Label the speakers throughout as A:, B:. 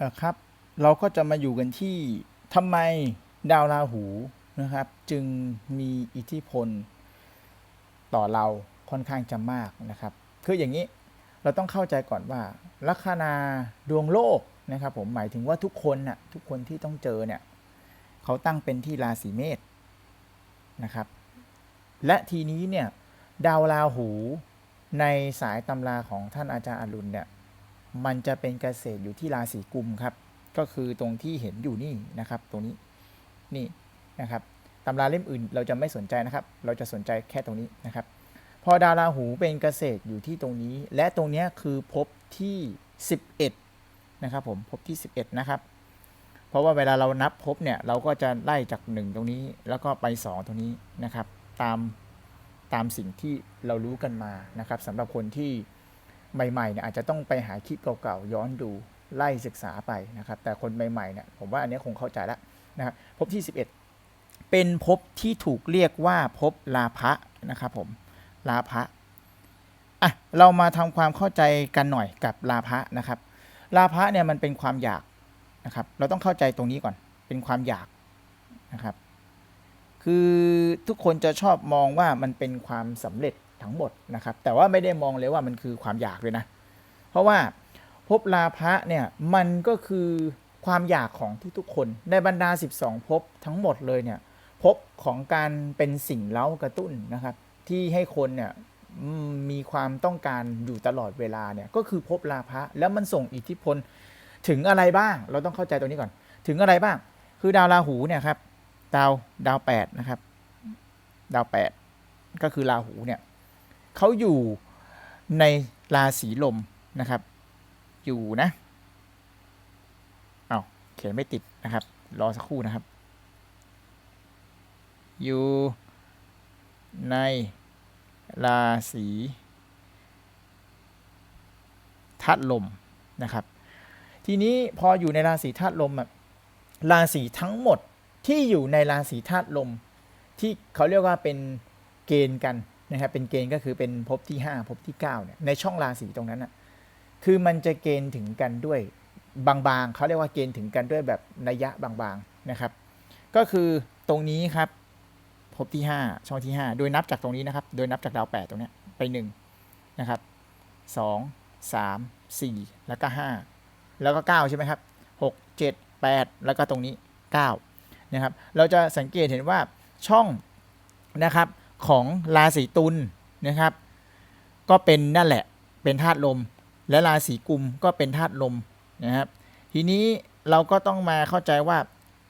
A: เออครับ เราก็จะมาอยู่กันที่ทำไมดาวราหูนะครับ จึงมีอิทธิพล ต่อเราค่อนข้างจะมากนะครับ คืออย่างนี้เราต้องเข้าใจก่อนว่าลัคนาดวงโลกนะครับผมหมายถึงว่าทุกคนน่ะทุกคนที่ต้องเจอเนี่ยเขาตั้งเป็นที่ราศีเมษนะครับ และทีนี้เนี่ยดาวราหูในสายตำราของท่านอาจารย์อรุณเนี่ย มันจะเป็นเกษตรอยู่ที่ราศีกุมครับ ก็คือตรงที่เห็นอยู่นี่นะครับ ตรงนี้นี่นะครับตำราเล่มอื่นเราจะไม่สนใจนะครับ เราจะสนใจแค่ตรงนี้นะครับ พอดาวราหูเป็นเกษตรอยู่ที่ตรงนี้ และตรงนี้คือภพที่ 11 นะครับผมภพที่ 11 นะครับ เพราะว่าเวลาเรานับภพเนี่ยเราก็จะไล่จาก 1 ตรงนี้แล้วก็ไป 2 ตรงนี้นะครับ ตามตามสิ่งที่เรารู้กันมานะครับสำหรับคนที่ ใหม่ๆเนี่ยอาจจะต้องไปหาคลิปเก่าๆย้อนดูไล่ศึกษาไปนะครับ แต่คนใหม่ๆเนี่ยผมว่าอันนี้คงเข้าใจแล้วนะครับภพที่ 11 เป็นภพที่ถูกเรียกว่าภพลาภะนะครับผมลาภะอะเรามาทำความเข้าใจกันหน่อยกับลาภะนะครับ ลาภะเนี่ยมันเป็นความอยากนะครับ เราต้องเข้าใจตรงนี้ก่อนเป็นความอยากนะครับ คือทุกคนจะชอบมองว่ามันเป็นความสำเร็จ ทั้งหมดนะครับ แต่ว่าไม่ได้มองเลยว่ามันคือความอยากเลยนะ เพราะว่าภพลาภะเนี่ยมันก็คือความอยากของทุกๆคน ในบรรดา 12ภพทั้งหมดเลยเนี่ยภพของการเป็นสิ่งเล้ากระตุ้นนะครับ ที่ให้คนเนี่ยมีความต้องการอยู่ตลอดเวลาเนี่ยก็คือภพลาภะแล้วมันส่งอิทธิพลถึงอะไรบ้าง เราต้องเข้าใจตรงนี้ก่อน ถึงอะไรบ้าง คือดาวราหูเนี่ยครับดาวดาวแปดนะครับ ดาวแปดก็คือราหูเนี่ย เขาอยู่ในราศีลมนะครับ อยู่นะเอาเขียนไม่ติดนะครับ รอสักครู่นะครับ อยู่ในราศีธาตุลมนะครับ ทีนี้พออยู่ในราศีธาตุลมอะราศีทั้งหมดที่อยู่ในราศีธาตุลม ที่เขาเรียกว่าเป็นเกณฑ์กัน นะครับเป็นเกณฑ์ก็คือเป็นภพที่ 5ภพที่9เนี่ยในช่องราศีตรงนั้นอะคือมันจะเกณฑ์ถึงกันด้วยบางๆเขาเรียกว่าเกณฑ์ถึงกันด้วยแบบนัยยะบางๆนะครับ ก็คือตรงนี้ครับภพที่ 5 ช่องที่ 5 โดยนับจากตรงนี้นะครับ โดยนับจากดาว8ตรงนี้ไป1นะครับ2 3 4 แล้วก็ 5 แล้วก็ 9 ใช่ไหมครับ 6 7 8 แล้วก็ตรงนี้ 9 นะครับ เราจะสังเกตเห็นว่าช่องนะครับ ของราศีตุลนะครับ ก็เป็นนั่นแหละเป็นธาตุลม และราศีกุมก็เป็นธาตุลมนะครับ ทีนี้เราก็ต้องมาเข้าใจว่า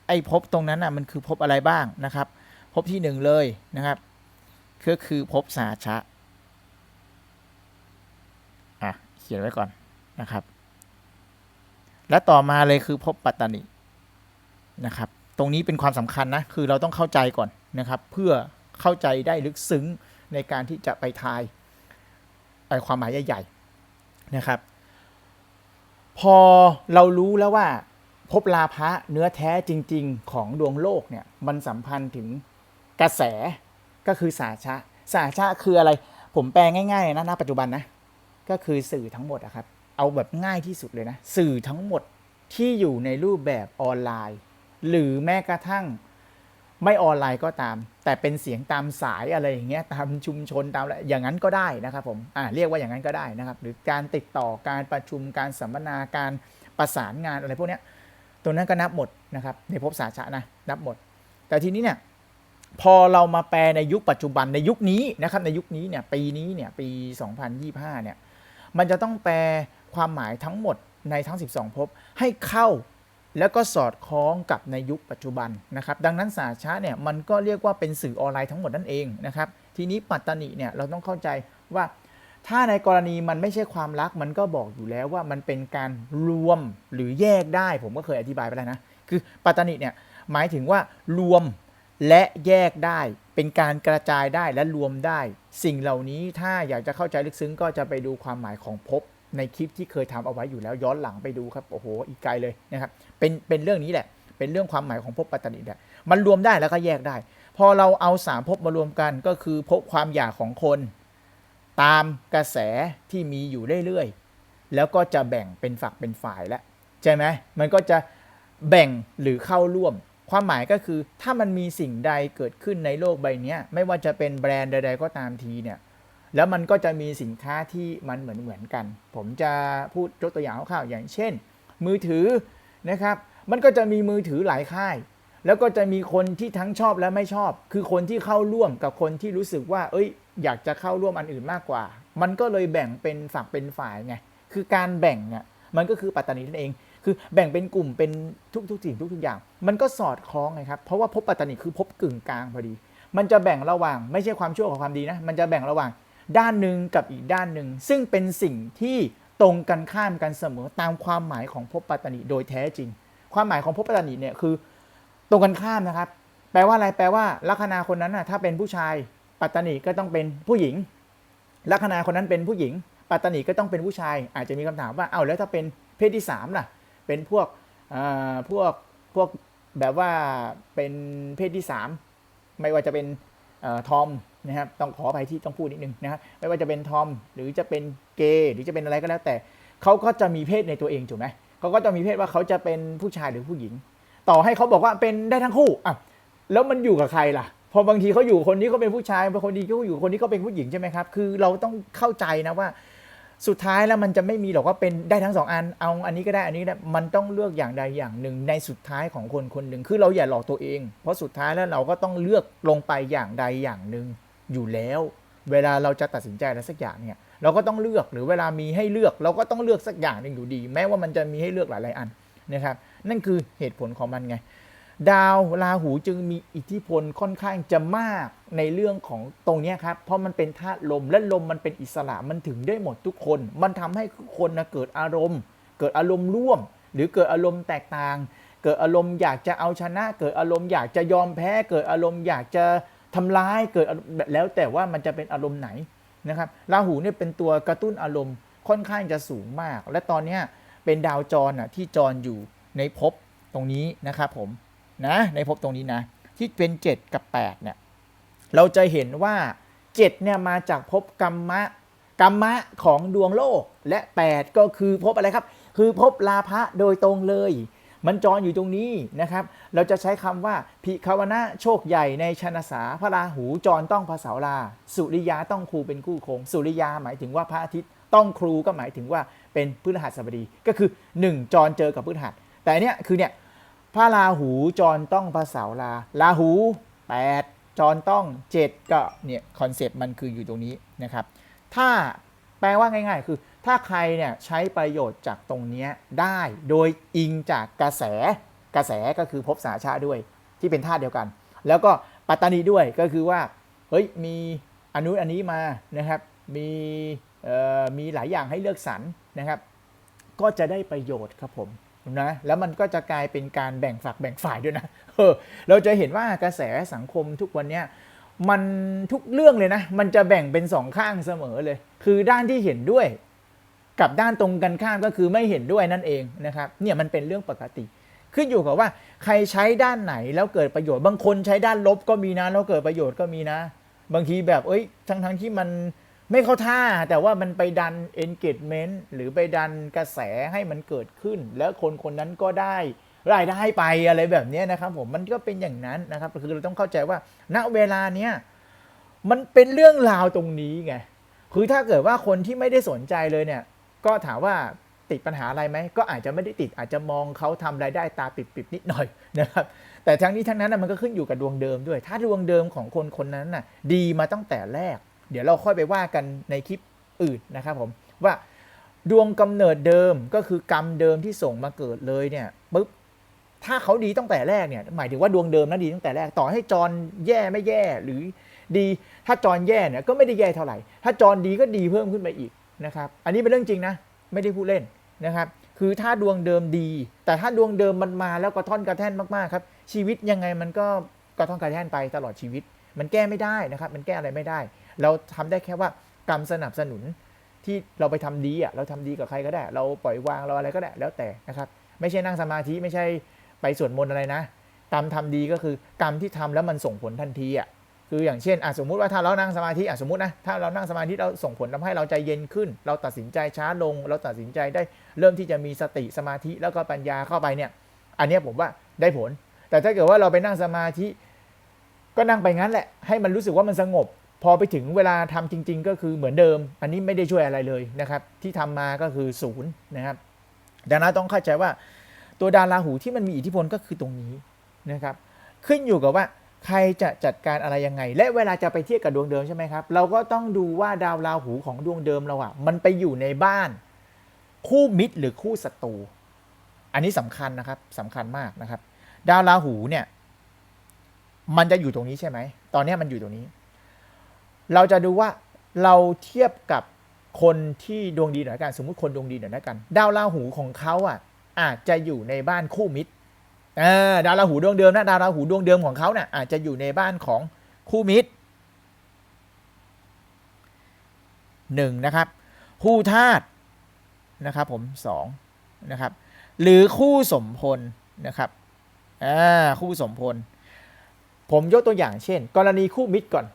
A: ไอ้ภพตรงนั้นอะมันคือภพอะไรบ้างนะครับภพที่หนึ่งเลยนะครับก็คือภพสาชะอะเขียนไว้ก่อนนะครับ และต่อมาเลยคือภพปัตตานินะครับ ตรงนี้เป็นความสำคัญนะคือเราต้องเข้าใจก่อนนะครับ เพื่อ เข้าใจได้ลึกซึ้งในการที่จะไปทายไปความหมายใหญ่ๆนะครับ พอเรารู้แล้วว่าภพลาภะเนื้อแท้จริง ๆ ของดวงโลกเนี่ยมันสัมพันธ์ถึงกระแสก็คือสาชะสาชะคืออะไร ผมแปลง่ายๆนะณปัจจุบันนะก็คือสื่อทั้งหมดอะครับเอาแบบง่ายที่สุดเลยนะ สื่อทั้งหมดที่อยู่ในรูปแบบออนไลน์ หรือแม้กระทั่ง ไม่ออนไลน์ก็ตาม แต่เป็นเสียงตามสายอะไรอย่างเงี้ยตามชุมชนตามอะไรอย่างนั้นก็ได้นะครับผมอ่าเรียกว่าอย่างนั้นก็ได้นะครับ หรือการติดต่อการประชุมการสัมมนาการประสานงานอะไรพวกเนี้ยตรงนั้นก็นับหมดนะครับในภพสาชะนะนับหมด แต่ทีนี้เนี่ยพอเรามาแปลในยุคปัจจุบันในยุคนี้นะครับในยุคนี้เนี่ยปีนี้เนี่ยปี 2025เนี่ยมันจะต้องแปลความหมายทั้งหมดในทั้ง 12ภพให้เข้า แล้วก็สอดคล้องกับในยุคปัจจุบันนะครับ ดังนั้นสาชะเนี่ยมันก็เรียกว่าเป็นสื่อออนไลน์ทั้งหมดนั่นเองนะครับ ทีนี้ปัตตานิเนี่ยเราต้องเข้าใจว่าถ้าในกรณีมันไม่ใช่ความรักมันก็บอกอยู่แล้วว่ามันเป็นการรวมหรือแยกได้ ผมก็เคยอธิบายไปแล้วนะ คือปัตตานิเนี่ยหมายถึงว่ารวมและแยกได้เป็นการกระจายได้และรวมได้ สิ่งเหล่านี้ถ้าอยากจะเข้าใจลึกซึ้งก็จะไปดูความหมายของภพ ในคลิปที่เคยทำเอาไว้อยู่แล้วย้อนหลังไปดูครับโอ้โหอีกไกลเลยนะครับเป็นเป็นเรื่องนี้แหละ เป็นเรื่องความหมายของภพปัตตานิเนี่ยมันรวมได้แล้วก็แยกได้ พอเราเอาสามภพมารวมกันก็คือภพความอยากของคน ตามกระแสที่มีอยู่เรื่อยๆแล้วก็จะแบ่งเป็นฝักเป็นฝ่ายและใช่ไหมมันก็จะแบ่งหรือเข้าร่วม ความหมายก็คือถ้ามันมีสิ่งใดเกิดขึ้นในโลกใบนี้ไม่ว่าจะเป็นแบรนด์ใด ๆ ก็ตามทีเนี่ย แล้วมันก็จะมีสินค้าที่มันเหมือนเหมือนๆกัน ผมจะพูดยกตัวอย่างคร่าวๆอย่างเช่น มือถือนะครับ มันก็จะมีมือถือหลายค่าย แล้วก็จะมีคนที่ทั้งชอบและไม่ชอบ คือคนที่เข้าร่วมกับคนที่รู้สึกว่า เอ้ย อยากจะเข้าร่วมอันอื่นมากกว่า มันก็เลยแบ่งเป็นฝักเป็นฝ่ายไง คือการแบ่งเนี่ยมันก็คือปัตตานีนั่นเอง คือแบ่งเป็นกลุ่มเป็นทุกทุกสิ่งทุกทุกอย่าง มันก็สอดคล้องไงครับ เพราะว่าภพปัตตานีคือภพกึ่งกลางพอดี มันจะแบ่งระหว่างไม่ใช่ความชั่วกับความดีนะ มันจะแบ่งระหว่าง ด้านหนึ่งกับอีกด้านหนึ่ง ซึ่งเป็นสิ่งที่ตรงกันข้ามกันเสมอตามความหมายของภพปัตตานีโดยแท้จริง ความหมายของภพปัตตานีเนี่ยคือตรงกันข้ามนะครับ แปลว่าอะไรแปลว่าลัคนาคนนั้นน่ะถ้าเป็นผู้ชายปัตตานีก็ต้องเป็นผู้หญิง ลัคนาคนนั้นเป็นผู้หญิง ปัตตานีก็ต้องเป็นผู้ชาย อาจจะมีคำถามว่าเอ้าแล้วถ้าเป็นเพศที่สามล่ะเป็นพวกอ่าพวกพวกแบบว่าเป็นเพศที่สามไม่ว่าจะเป็น ทอมนะครับต้องขออภัยที่ต้องพูดนิดนึงนะครับไม่ว่าจะเป็นทอมหรือจะเป็นเกย์หรือจะเป็นอะไรก็แล้วแต่เขาก็จะมีเพศในตัวเองถูกไหมเขาก็จะมีเพศว่าเขาจะเป็นผู้ชายหรือผู้หญิง ต่อให้เขาบอกว่าเป็นได้ทั้งคู่อะแล้วมันอยู่กับใครล่ะ พอบางทีเขาอยู่คนนี้เขาเป็นผู้ชายบางคนดีเขาอยู่คนนี้เขาเป็นผู้หญิงใช่ไหมครับ คือเราต้องเข้าใจนะว่า สุดท้ายแล้วมันจะไม่มีหรอกว่าเป็นได้ทั้งสองอันเอาอันนี้ก็ได้อันนี้ก็ได้มันต้องเลือกอย่างใดอย่างหนึ่งในสุดท้ายของคนคนหนึ่งคือเราอย่าหลอกตัวเอง เพราะสุดท้ายแล้วเราก็ต้องเลือกลงไปอย่างใดอย่างหนึ่งอยู่แล้ว เวลาเราจะตัดสินใจอะไรสักอย่างเนี่ยเราก็ต้องเลือกหรือเวลามีให้เลือกเราก็ต้องเลือกสักอย่างหนึ่งอยู่ดี แม้ว่ามันจะมีให้เลือกหลายๆอันนะครับ นั่นคือเหตุผลของมันไง ดาวราหูจึงมีอิทธิพลค่อนข้างจะมากในเรื่องของตรงนี้ครับ เพราะมันเป็นธาตุลมและลมมันเป็นอิสระมันถึงได้หมดทุกคน มันทำให้ทุกคนนะเกิดอารมณ์ เกิดอารมณ์ร่วม หรือเกิดอารมณ์แตกต่าง เกิดอารมณ์อยากจะเอาชนะ เกิดอารมณ์อยากจะยอมแพ้ เกิดอารมณ์อยากจะทำร้ายเกิดอารมณ์แล้วแต่ว่ามันจะเป็นอารมณ์ไหนนะครับราหูเนี่ยเป็นตัวกระตุ้นอารมณ์ค่อนข้างจะสูงมาก และตอนนี้เป็นดาวจรอะที่จรอยู่ในภพตรงนี้นะครับผม นะในภพตรงนี้นะที่เป็น 7 กับ8เนี่ยเราจะเห็นว่า 7เนี่ยมาจากภพกรรมะกรรมะของดวงโลกและ 8 ก็คือภพอะไรครับ คือภพลาภะโดยตรงเลย มันจรอยู่ตรงนี้นะครับ เราจะใช้คำว่าพิคาวนะโชคใหญ่ในชนะสาพระราหูจรต้องภาษาลา สุริยาต้องครูเป็นคู่คง สุริยาหมายถึงว่าพระอาทิตย์ต้องครูก็หมายถึงว่าเป็นพฤหัสบดีก็คือ 1 จรเจอกับพฤหัส แต่อันเนี้ยคือเนี่ย พระราหูจรต้องพระเสาราราหู8จรต้อง 7 ก็เนี่ยคอนเซปต์มันคืออยู่ตรงนี้นะครับ ถ้าแปลว่าง่าย ๆ คือ ถ้าใครเนี่ยใช้ประโยชน์จากตรงนี้ได้โดยอิงจากกระแสกระแสก็คือภพสาชาด้วยที่เป็นธาตุเดียวกัน แล้วก็ปัตตานีด้วยก็คือว่าเฮ้ยมีอนุอันนี้มานะครับมีมีหลายอย่างให้เลือกสรรนะครับ ก็จะได้ประโยชน์ครับผม นะแล้วมันก็จะกลายเป็นการแบ่งฝักแบ่งฝ่ายด้วยนะเออเราจะเห็นว่ากระแสสังคมทุกวันเนี้ยมันทุกเรื่องเลยนะ มันจะแบ่งเป็นสองข้างเสมอเลย คือด้านที่เห็นด้วย กับด้านตรงกันข้ามก็คือไม่เห็นด้วยนั่นเองนะครับเนี่ยมันเป็นเรื่องปกติ ขึ้นอยู่กับว่าใครใช้ด้านไหนแล้วเกิดประโยชน์บางคนใช้ด้านลบก็มีนะแล้วเกิดประโยชน์ก็มีนะ บางทีแบบเอ้ยทั้งทั้งที่มัน ไม่เข้าท่าแต่ว่ามันไปดัน engagement หรือไปดันกระแสให้มันเกิดขึ้น แล้วคนคนนั้นก็ได้รายได้ไปอะไรแบบนี้นะครับผมมันก็เป็นอย่างนั้นนะครับคือเราต้องเข้าใจว่า ณเวลาเนี้ยมันเป็นเรื่องราวตรงนี้ไงคือถ้าเกิดว่าคนที่ไม่ได้สนใจเลยเนี่ย ก็ถามว่าติดปัญหาอะไรไหมก็อาจจะไม่ได้ติดอาจจะมองเขาทำรายได้ตาปิดๆนิดหน่อยนะครับ แต่ทั้งนี้ทั้งนั้นมันก็ขึ้นอยู่กับดวงเดิมด้วย ถ้าดวงเดิมของคนคนนั้นน่ะ ดีมาตั้งแต่แรก เดี๋ยวเราค่อยไปว่ากันในคลิปอื่นนะครับผมว่าดวงกำเนิดเดิมก็คือกรรมเดิมที่ส่งมาเกิดเลยเนี่ยปุ๊บถ้าเขาดีตั้งแต่แรกเนี่ยหมายถึงว่าดวงเดิมนั้นดีตั้งแต่แรกต่อให้จรแย่ไม่แย่หรือดีถ้าจรแย่เนี่ยก็ไม่ได้แย่เท่าไหร่ ถ้าจรดีก็ดีเพิ่มขึ้นไปอีกนะครับ อันนี้เป็นเรื่องจริงนะไม่ได้พูดเล่นนะครับ คือถ้าดวงเดิมดี แต่ถ้าดวงเดิมมันมาแล้วกระท่อนกระแท่นมากๆครับชีวิตยังไงมันก็กระท่อนกระแท่นไปตลอดชีวิต มันแก้ไม่ได้นะครับ มันแก้อะไรไม่ได้ เราทำได้แค่ว่ากรรมสนับสนุนที่เราไปทำดีอะเราทำดีกับใครก็ได้ เราปล่อยวางเราอะไรก็ได้แล้วแต่นะครับ ไม่ใช่นั่งสมาธิไม่ใช่ไปสวดมนต์อะไรนะกรรมทำดีก็คือกรรมที่ทำแล้วมันส่งผลทันทีอะคืออย่างเช่นอะสมมุติว่าถ้าเรานั่งสมาธิอะสมมตินะถ้าเรานั่งสมาธิเราส่งผลทำให้เราใจเย็นขึ้น เราตัดสินใจช้าลง เราตัดสินใจได้เริ่มที่จะมีสติสมาธิแล้วก็ปัญญาเข้าไปเนี่ยอันนี้ผมว่าได้ผล แต่ถ้าเกิดว่าเราไปนั่งสมาธิ ก็นั่งไปงั้นแหละให้มันรู้สึกว่ามันสงบ พอไปถึงเวลาทำจริง ๆ ก็คือเหมือนเดิม อันนี้ไม่ได้ช่วยอะไรเลยนะครับที่ทำมาก็คือศูนย์นะครับดังนั้นต้องเข้าใจว่าตัวดาวราหูที่มันมีอิทธิพลก็คือตรงนี้นะครับ ขึ้นอยู่กับว่าใครจะจัดการอะไรยังไง และเวลาจะไปเทียบกับดวงเดิมใช่ไหมครับ เราก็ต้องดูว่าดาวราหูของดวงเดิมเราอะมันไปอยู่ในบ้าน คู่มิตรหรือคู่ศัตรูอันนี้สำคัญนะครับสำคัญมากนะครับ ดาวราหูเนี่ย มันจะอยู่ตรงนี้ใช่ไหมตอนนี้มันอยู่ตรงนี้ เราจะดูว่าเราเทียบกับคนที่ดวงดีหน่อยกันสมมุติคนดวงดีหน่อยละกัน ดาวราหูของเขาอะอาจจะอยู่ในบ้านคู่มิตรดาวราหูดวงเดิมนะดาวราหูดวงเดิมของเขาเนี่ยอาจจะอยู่ในบ้านของคู่มิตรหนึ่งนะครับ คู่ธาตุนะครับผมสองนะครับ หรือคู่สมพลนะครับอ่าคู่สมพล ผมยกตัวอย่างเช่น กรณีคู่มิตรก่อน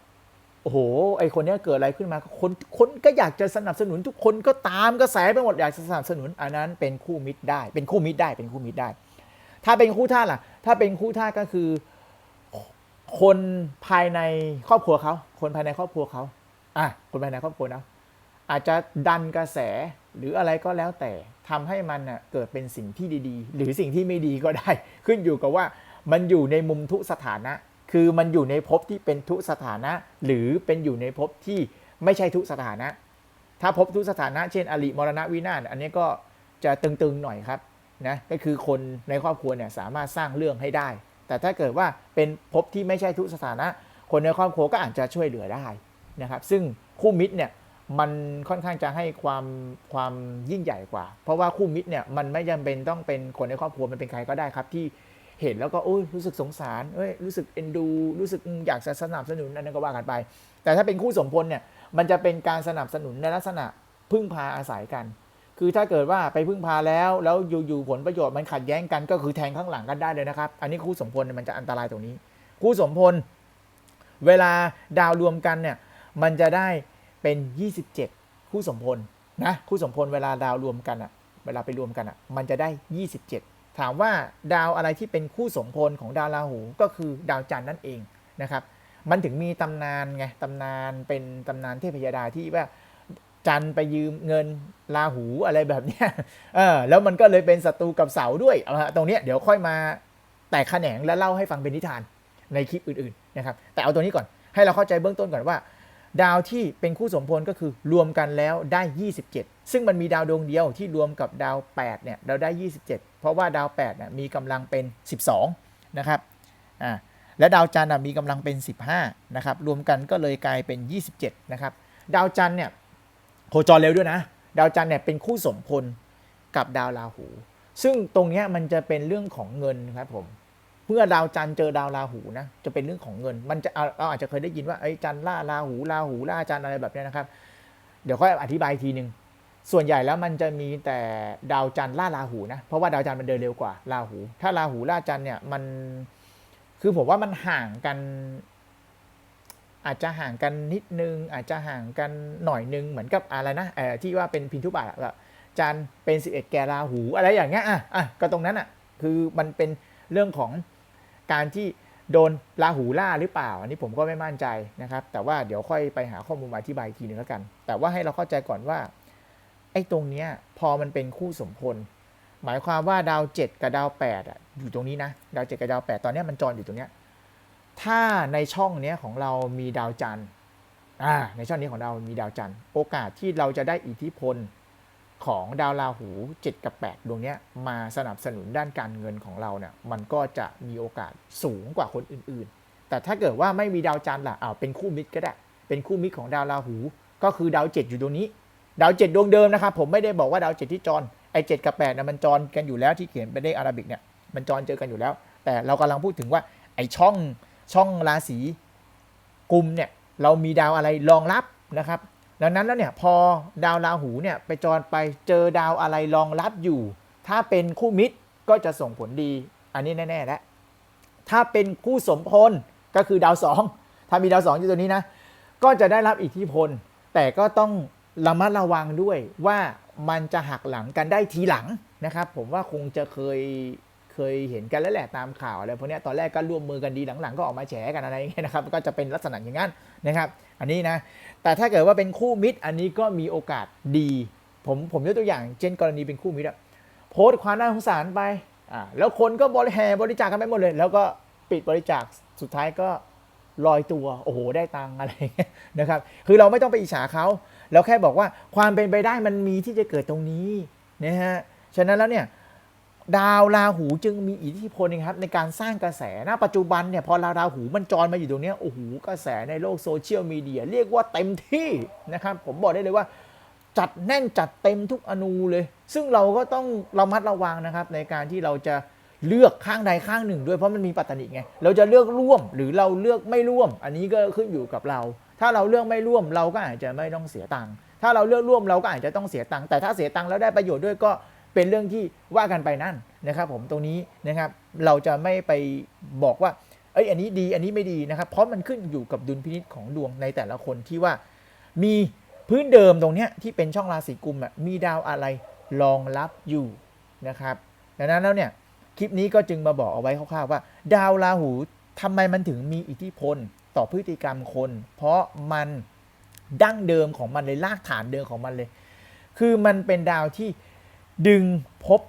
A: โอ้โห ไอคนนี้เกิดอะไรขึ้นมาคนคนก็อยากจะสนับสนุนทุกคนก็ตามกระแสไปหมดอยากจะสนับสนุน อันนั้นเป็นคู่มิตรได้ เป็นคู่มิตรได้ เป็นคู่มิตรได้ ถ้าเป็นคู่ท่าล่ะ ถ้าเป็นคู่ท่าก็คือ คนภายในครอบครัวเขา คนภายในครอบครัวเขาอะคนภายในครอบครัวนะอาจจะดันกระแสหรืออะไรก็แล้วแต่ทำให้มันน่ะเกิดเป็นสิ่งที่ดีๆ หรือสิ่งที่ไม่ดีก็ได้ ขึ้นอยู่กับว่ามันอยู่ในมุมทุสถานะ คือมันอยู่ในภพที่เป็นทุสถานะ หรือเป็นอยู่ในภพที่ไม่ใช่ทุสถานะ ถ้าภพทุสถานะ เช่น อริมรณะวินาศอันนี้ก็จะตึงๆหน่อยครับนะก็คือคนในครอบครัวเนี่ยสามารถสร้างเรื่องให้ได้ แต่ถ้าเกิดว่าเป็นภพที่ไม่ใช่ทุสถานะ คนในครอบครัวก็อาจจะช่วยเหลือได้นะครับ ซึ่งคู่มิตรเนี่ยมันค่อนข้างจะให้ความความยิ่งใหญ่กว่า เพราะว่าคู่มิตรเนี่ยมันไม่จำเป็นต้องเป็นคนในครอบครัวมันเป็นใครก็ได้ครับที่ เห็นแล้วก็โอ้ยรู้สึกสงสารเอ้ยรู้สึกเอ็นดู รู้สึกอยากสนับสนุนอันนั้นก็ว่ากันไป แต่ถ้าเป็นคู่สมพลเนี่ยมันจะเป็นการสนับสนุนในลักษณะพึ่งพาอาศัยกัน คือถ้าเกิดว่าไปพึ่งพาแล้ว แล้วอยู่ๆผลประโยชน์มันขัดแย้งกันก็คือแทงข้างหลังกันได้เลยนะครับ อันนี้คู่สมพลมันจะอันตรายตรงนี้ คู่สมพลเวลาดาวรวมกันเนี่ยมันจะได้เป็น 27 คู่สมพลนะคู่สมพลเวลาดาวรวมกันอะเวลาไปรวมกันอะมันจะได้ 27 ถามว่าดาวอะไรที่เป็นคู่สมพลของดาวราหูก็คือดาวจันทร์นั่นเองนะครับ มันถึงมีตำนานไงตำนานเป็นตำนานเทพยดาที่ว่าจันทร์ไปยืมเงินราหูอะไรแบบนี้เออแล้วมันก็เลยเป็นศัตรูกับเสาด้วยเอาละตรงนี้เดี๋ยวค่อยมาแตกแขนงและเล่าให้ฟังเป็นนิทานในคลิปอื่นๆนะครับ แต่เอาตัวนี้ก่อนให้เราเข้าใจเบื้องต้นก่อนว่า ดาวที่เป็นคู่สมพลก็คือรวมกันแล้วได้ 27 ซึ่งมันมีดาวดวงเดียวที่รวมกับดาว8เนี่ยเราได้ 27เพ ราะว่าดาว8นี่ยมีกำลังเป็น 12 นะครับอ่าและดาวจันทร์มีกำลังเป็น 15 นะครับ รวมกันก็เลยกลายเป็น 27 นะครับ ดาวจันทร์เนี่ยโคจรเร็วด้วยนะ ดาวจันทร์เนี่ยเป็นคู่สมพลกับดาวราหู ซึ่งตรงเนี้ยมันจะเป็นเรื่องของเงินครับผมเมื่อดาวจันทร์เจอดาวราหูนะจะเป็นเรื่องของเงิน มันจะเอาเราอาจจะเคยได้ยินว่าไอ้จันทร์ล่าราหูราหูล่าจันทร์อะไรแบบนี้นะครับ เดี๋ยวค่อยอธิบายทีหนึ่ง ส่วนใหญ่แล้วมันจะมีแต่ดาวจันทร์ล่าราหูนะ เพราะว่าดาวจันทร์มันเดินเร็วกว่าราหู ถ้าราหูล่าจันทร์เนี่ยมันคือผมว่ามันห่างกัน อาจจะห่างกันนิดนึง อาจจะห่างกันหน่อยนึงเหมือนกับอะไรนะเออที่ว่าเป็นพินทุบาทอะแบบจันทร์เป็น 11 แกราหู อะไรอย่างเงี้ยอะอะก็ตรงนั้นอะคือมันเป็นเรื่องของการที่โดนราหูล่าหรือเปล่า อันนี้ผมก็ไม่มั่นใจนะครับ แต่ว่าเดี๋ยวค่อยไปหาข้อมูลมาอธิบายทีหนึงแล้วกัน แต่ว่าให้เราเข้าใจก่อนว่า ไอ้ตรงเนี้ยพอมันเป็นคู่สมพล หมายความว่าดาวเจ็ดกับดาวแปดอะอยู่ตรงนี้นะ ดาวเจ็ดกับดาวแปดตอนนี้มันจรอยู่ตรงเนี้ยถ้าในช่องเนี้ยของเรามีดาวจันทร์อ่าในช่องนี้ของเรามีดาวจันทร์โอกาสที่เราจะได้อิทธิพลของดาวราหู 7 กับ 8 ดวงเนี้ยมาสนับสนุนด้านการเงินของเราเนี่ยมันก็จะมีโอกาสสูงกว่าคนอื่นๆ แต่ถ้าเกิดว่าไม่มีดาวจันทร์ล่ะอ้าวเป็นคู่มิตรก็ได้ เป็นคู่มิตรของดาวราหู ก็คือดาวเจ็ดอยู่ตรงนี้ ดาวเจ็ดดวงเดิมนะครับผมไม่ได้บอกว่าดาวเจ็ดที่จรไอ้เจ็ดกับแปดนะมันจรกันอยู่แล้วที่เขียนเป็นเลขอาราบิกเนี่ยมันจรเจอกันอยู่แล้ว แต่เรากำลังพูดถึงว่าไอ้ช่องช่องราศีกุมเนี่ยเรามีดาวอะไรรองรับนะครับดังนั้นแล้วเนี่ยพอดาวราหูเนี่ยไปจรไปเจอดาวอะไรรองรับอยู่ ถ้าเป็นคู่มิตรก็จะส่งผลดีอันนี้แน่ๆแล้วถ้าเป็นคู่สมพลก็คือดาวสองถ้ามีดาวสองอยู่ตัวนี้นะก็จะได้รับอิทธิพล แต่ก็ต้อง ระมัดระวังด้วยว่ามันจะหักหลังกันได้ทีหลังนะครับ ผมว่าคงจะเคยเคยเห็นกันแล้วแหละตามข่าวอะไรพวกนี้ตอนแรกก็ร่วมมือกันดีหลังๆ ก็ออกมาแฉกันอะไรอย่างเงี้ยนะครับ ก็จะเป็นลักษณะอย่างนั้นนะครับ อันนี้นะ แต่ถ้าเกิดว่าเป็นคู่มิตร อันนี้ก็มีโอกาสดี ผมผมยกตัวอย่าง เช่นกรณีเป็นคู่มิตรอะโพสต์ความน่าสงสารไปอ่าแล้วคนก็บริแห่บริจาคกันไปหมดเลย แล้วก็ปิดบริจาคสุดท้ายก็ลอยตัวโอ้โหได้ตังอะไรนะครับ คือเราไม่ต้องไปอิจฉาเขา เราแค่บอกว่าความเป็นไปได้มันมีที่จะเกิดตรงนี้นะฮะฉะนั้นแล้วเนี่ยดาวราหูจึงมีอิทธิพลนะครับในการสร้างกระแสณปัจจุบันเนี่ยพอราราหูมันจรมาอยู่ตรงนี้โอ้โหกระแสในโลกโซเชียลมีเดียเรียกว่าเต็มที่นะครับผมบอกได้เลยว่าจัดแน่นจัดเต็มทุกอนูเลย ซึ่งเราก็ต้องระมัดระวังนะครับในการที่เราจะเลือกข้างใดข้างหนึ่งด้วยเพราะมันมีปัตตานิไงเราจะเลือกร่วมหรือเราเลือกไม่ร่วม อันนี้ก็ขึ้นอยู่กับเรา ถ้าเราเลือกไม่ร่วมเราก็อาจจะไม่ต้องเสียตังค์ถ้าเราเลือกร่วมเราก็อาจจะต้องเสียตังค์แต่ถ้าเสียตังค์แล้วได้ประโยชน์ด้วยก็เป็นเรื่องที่ว่ากันไปนั่นนะครับผมตรงนี้นะครับเราจะไม่ไปบอกว่าเอ้ยอันนี้ดีอันนี้ไม่ดีนะครับ เพราะมันขึ้นอยู่กับดุลพินิจของดวงในแต่ละคนที่ว่ามีพื้นเดิมตรงเนี้ยที่เป็นช่องราศีกุมอะมีดาวอะไรรองรับอยู่นะครับดังนั้นแล้วเนี่ยคลิปนี้ก็จึงมาบอกเอาไว้คร่าวๆว่า ดาวราหูทำไมมันถึงมีอิทธิพล ต่อพฤติกรรมคน เพราะมันดั้งเดิมของมันเลยรากฐานเดิมของมันเลย คือมันเป็นดาวที่ดึงภพ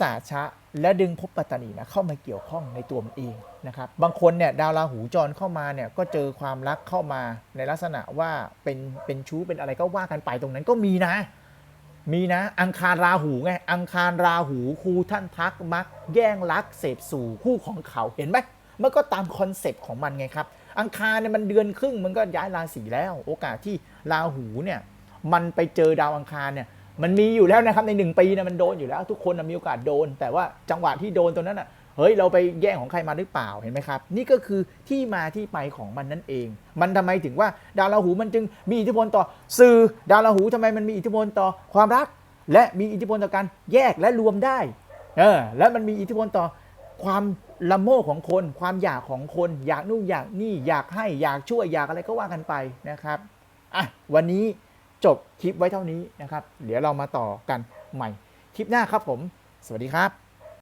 A: สาชะ และดึงภพปัตตานีนะเข้ามาเกี่ยวข้องในตัวมันเองนะครับบางคนเนี่ยดาวราหูจรเข้ามาเนี่ยก็เจอความรักเข้ามาในลักษณะว่าเป็นเป็นชู้เป็นอะไรก็ว่ากันไปตรงนั้นก็มีนะ มีนะ อังคารราหูไงอังคารราหูครูท่านทักมัก แย่งรักเสพสู่คู่ของเขาเห็นไหมมันก็ตามคอนเซปต์ของมันไงครับ อังคารเนี่ยมันเดือนครึ่งมันก็ย้ายราศีแล้ว โอกาสที่ราหูเนี่ยมันไปเจอดาวอังคารเนี่ยมันมีอยู่แล้วนะครับในหนึ่งปีนะมันโดนอยู่แล้ว ทุกคนมีโอกาสโดน แต่ว่าจังหวะที่โดนตรงนั้นอะเฮ้ยเราไปแย่งของใครมาหรือเปล่าเห็นไหมครับ นี่ก็คือที่มาที่ไปของมันนั่นเอง มันทำไมถึงว่าดาวราหูมันจึงมีอิทธิพลต่อสื่อดาวราหูทำไมมันมีอิทธิพลต่อความรัก และมีอิทธิพลต่อการแยกและรวมได้เออและมันมีอิทธิพลต่อความ ละโมบของคนความอยากของคน อยากนู่นอยากนี่อยากให้อยากช่วยอยากอะไรก็ว่ากันไปนะครับอะวันนี้จบคลิปไว้เท่านี้นะครับ เดี๋ยวเรามาต่อกันใหม่ คลิปหน้าครับผม สวัสดีครับ